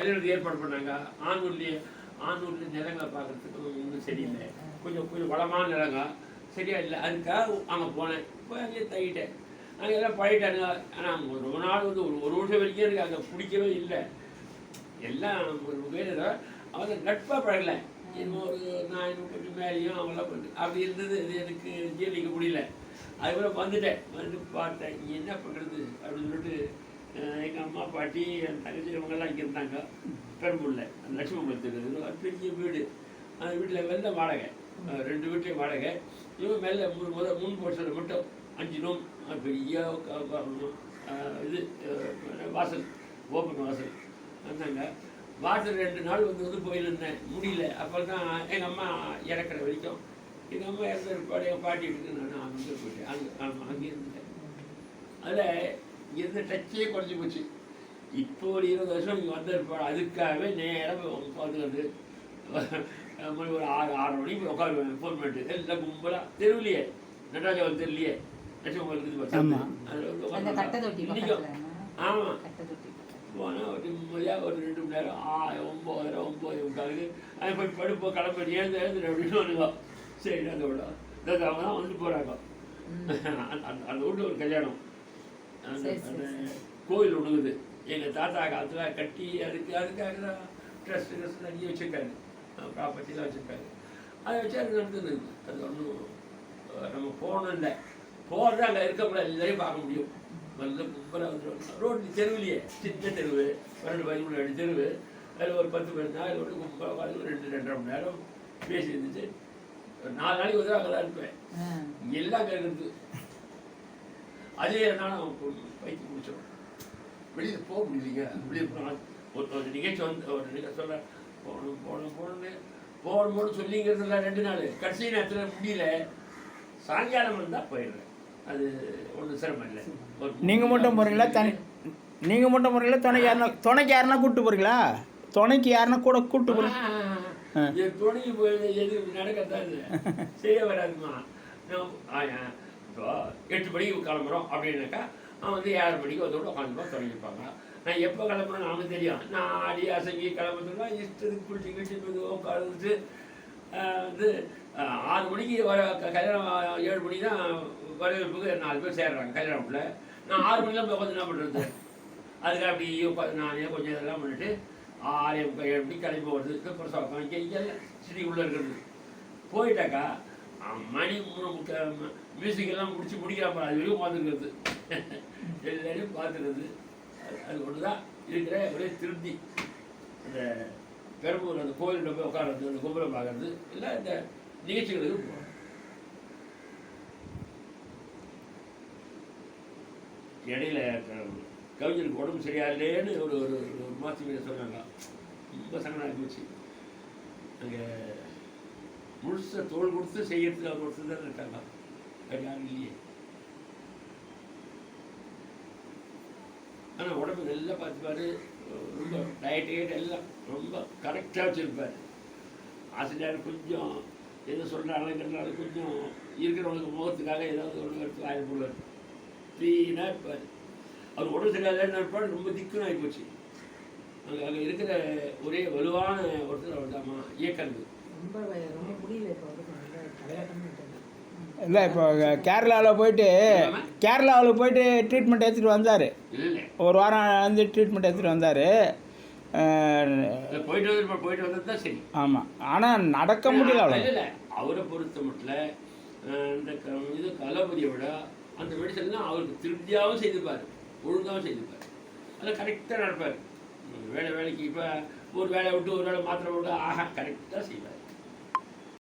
கல்யாணத்துக்கு ஏற்பாடு பண்ணாங்க. ஆணூர்லேயே ஆணூர்லேயே நிலங்களை பார்க்கறதுக்கு ஒன்றும் சரியில்லை. கொஞ்சம் கொஞ்சம் வளமான நிலங்க. சரியா இல்லை. அதுக்காக அங்கே போனேன். போய் அங்கேயே தங்கிட்டேன். அங்கே எல்லாம் பழகிட்டாங்க ஆனால் ரொம்ப நாள் வந்து ஒரு ஒரு வருஷம் வரைக்கும் எனக்கு அங்கே பிடிக்கவே இல்லை. எல்லாம் ஒரு வேறு அவங்க நட்பாக பழகலை. இன்னும் ஒரு நான் இன்னும் கொஞ்சம் மேலேயும் அவங்களாம் அப்படி இருந்தது. இது எனக்கு ஜீரணிக்க முடியல. அதுக்கப்புறம் வந்துட்டேன். வந்து பார்த்தேன். இங்கே என்ன பண்ணுறது அப்படின்னு சொல்லிட்டு எங்கள் அம்மா பாட்டி என் தங்கச்சி இவங்கெல்லாம் இங்கே இருந்தாங்க. பெரம்பூரில் லட்சுமணபுரத்துக்கு அது பெரிய வீடு. அந்த வீட்டில் வெளில வாடகை. ரெண்டு வீட்லேயும் வாடகை. இவன் மேலே மூணு முதல் மூணு போர்ஷனில் மட்டும் அஞ்சு ரூம் பெரிய இது வாசல் ஓப்பன் வாசல். வந்தாங்க. வாசல் ரெண்டு நாள் வந்து வந்து போயிருந்தேன் முடியல. அப்போ தான் எங்கள் அம்மா இறக்குற வரைக்கும் எங்கள் அம்மா இறந்த பாடி எங்கள் பாட்டி எடுத்து நான் அங்கே போயிட்டேன். அங்கே ஆமாம் அங்கே இருந்தேன் அதில் இங்கிருந்து டச்சே குறைஞ்சி போச்சு. இப்போ ஒரு இருபது வருஷம் இங்கே வந்திருப்பாள் அதுக்காகவே நேராக உட்காந்துக்கிறது மணி ஒரு ஆறு ஆறு மணிக்கு உட்காருவேன். ஃபோன் பண்ணிட்டு எல்லாம் கும்பலாக தெருவிலையே. நடராஜவன் தெருலையே. லட்சுமி இருக்குது ஆமாம் கட்டை தொட்டி பக்கத்துல. போனால் ஒரு நிம்மதியாக ஒரு ரெண்டு மணி நேரம் ஆ ஒம்பதரை ஒம்பது முக்காலுக்கு அது போய் படுப்போம் கிளம்பி எழுந்து எழுந்து அப்படின்னு ஒன்றுங்க சரி அந்த விட. அவங்க தான் வந்து போகிறாங்க அந்த வீட்டில் ஒரு கல்யாணம் அந்த சரி, சரி, அந்த கோயில் ஒழுகுது எங்கள் தாத்தா காலத்தில் கட்டி அதுக்கு அதுக்காக தான் ட்ரஸ்ட் ட்ரஸ்ட் நிறைய வச்சுருக்காரு. ப்ராப்பர்ட்டிலாம் வச்சுருக்காரு. அதை வச்சு அது நடந்தது அது ஒன்றும் நம்ம போகணும் இல்லை. போகிறது அங்கே இருக்கக்கூடாது எல்லாரையும் பார்க்க முடியும். நல்ல கும்பலாக வந்துடும் ரோடு தெருவுலையே சின்ன தெருவு பன்னெண்டு பதிமூணு அடி தெருவு. அதில் ஒரு பத்து தான் அதில் ஒரு கும்பலாக உட்காந்து ஒரு ரெண்டு ரெண்டரை மணி நேரம் பேசி இருந்துச்சு நாலு நாளைக்கு ஒரு அங்கே தான் இருப்பேன். எல்லாம் கேட்குறது அதே நானும் பைக்கு முடிச்சிடும் வெளியில் போக முடியலைங்க. வெளியில் போனால் ஒரு நிகழ்ச்சி வந்து ஒரு நிகழ்ச்சி சொல்ல போகணும் போகணும் போகணும்னு போகணும் போகணும் சொல்லிங்கிறதுல ரெண்டு நாள். கடைசி நேரத்தில் முடியல. சாயங்காலம் இருந்தால் போயிடுறேன். அது ஒன்றும் சிரமம் இல்லை. நீங்கள் மட்டும் போகிறீங்களா தனி நீங்கள் மட்டும் போகிறீங்களா துணைக்கு யாருனா துணைக்கு யாருனா கூப்பிட்டு போகிறீங்களா துணைக்கு யாருனா கூட கூப்பிட்டு போகிறீங்க துணைக்கு போய் எது நடக்கத்தான் இல்லை. சரியா வராதுமா. இப்போ எட்டு மணிக்கு கிளம்புறோம் அப்படின்னாக்கா அவன் வந்து ஏழு மணிக்கு அதோட உட்காந்துப்பா தொடங்கிப்பாங்க நான் எப்போ கிளம்புறேன் நாம தெரியும் நான் ஆடி அசங்கி கிளம்புறதுனா இஷ்டத்துக்கு குளிச்சு கிழிச்சு மெதுவாக உட்காந்துட்டு வந்து ஆறு மணிக்கு வர கல்யாணம் ஏழு மணிக்கு தான் வரவேற்புக்கு நாலு பேர் சேர்றாங்க கல்யாணத்தில் நான் ஆறு மணிலாம் போய் உட்காந்து என்ன பண்ணுறது அதுக்கு அப்படி உட்காந்து நானே கொஞ்சம் இதெல்லாம் பண்ணிட்டு ஆறே ஏழு மணிக்கு கிளம்பி போகிறது இந்த இங்கே இங்கே இங்கெல்லாம் சிட்டிக்குள்ளே இருக்கிறது. போயிட்டாக்கா மணி மூணு மியூசிக் எல்லாம் முடிச்சு முடிக்காம அது வரைக்கும் பார்த்துருக்கிறது. எல்லாரையும் பார்த்துருக்குறது. அது அது ஒன்று தான் இருக்கிற ஒரே திருப்தி. அந்த பெரம்பூர் அந்த கோயிலில் போய் உட்கார்றது அந்த கோபுரம் பார்க்கறது எல்லாம் இந்த நிகழ்ச்சிகளுக்கு போகிறோம் இடையில கவிஞருக்கு உடம்பு சரியா இல்லையேன்னு ஒரு ஒரு ஒரு மாதத்துக்கு சொன்னாங்க. ரொம்ப சங்கடம் ஆகி போச்சு அங்கே முழுச தோல் கொடுத்து செய்யறதுக்கு அவர் ஒருத்தர் தான் இருக்காங்க. வேறு யாரும் இல்லையே. ஆனால் உடம்பு நல்லா பார்த்துப்பாரு. ரொம்ப டயட் கீட் எல்லாம் ரொம்ப கரெக்டாக வச்சுருப்பார். ஆசிரியர் கொஞ்சம் எது சொல்கிறாங்கிறனால கொஞ்சம் இருக்கிறவங்களுக்கு முகத்துக்காக ஏதாவது ஒன்று எடுத்து வாயில் போடுவார் க்ளீனாக இருப்பார். அவர் உடம்பு சரியாதுன்னு இருப்பார். ரொம்ப திக்குன்னு ஆகி போச்சு அங்கே அங்கே இருக்கிற ஒரே வலுவான ஒருத்தர் அவர் தான் இயக்கறது ரொம்ப வ- ரொம்ப முடியல இப்போ வந்து ரொம்ப தலையாட்டமா இருக்கு. இல்லை இப்போ கேரளாவில் போயிட்டு கேரளாவில் போயிட்டு ட்ரீட்மெண்ட் எடுத்துகிட்டு வந்தார். இல்லை ஒரு வாரம் வந்து ட்ரீட்மெண்ட் எடுத்துகிட்டு வந்தார். போயிட்டு வந்து போயிட்டு வந்தது தான் சரி. ஆமாம் ஆனால் நடக்க முடியல அவ்வளோ இல்ல, இல்ல. அவரை பொறுத்த மட்டும் இந்த க- இது கலபதியை விட அந்த மெடிசன்லாம் அவருக்கு திருப்தியாகவும் செய்துப்பார் ஒழுங்காகவும் செய்துப்பார் அதில் கரெக்டாக நடப்பார். வேலை வேலைக்கு இப்போ ஒரு வேலையை விட்டு ஒரு வேலை மாத்திரை விட்டு ஆஹா கரெக்டாக செய்வார்.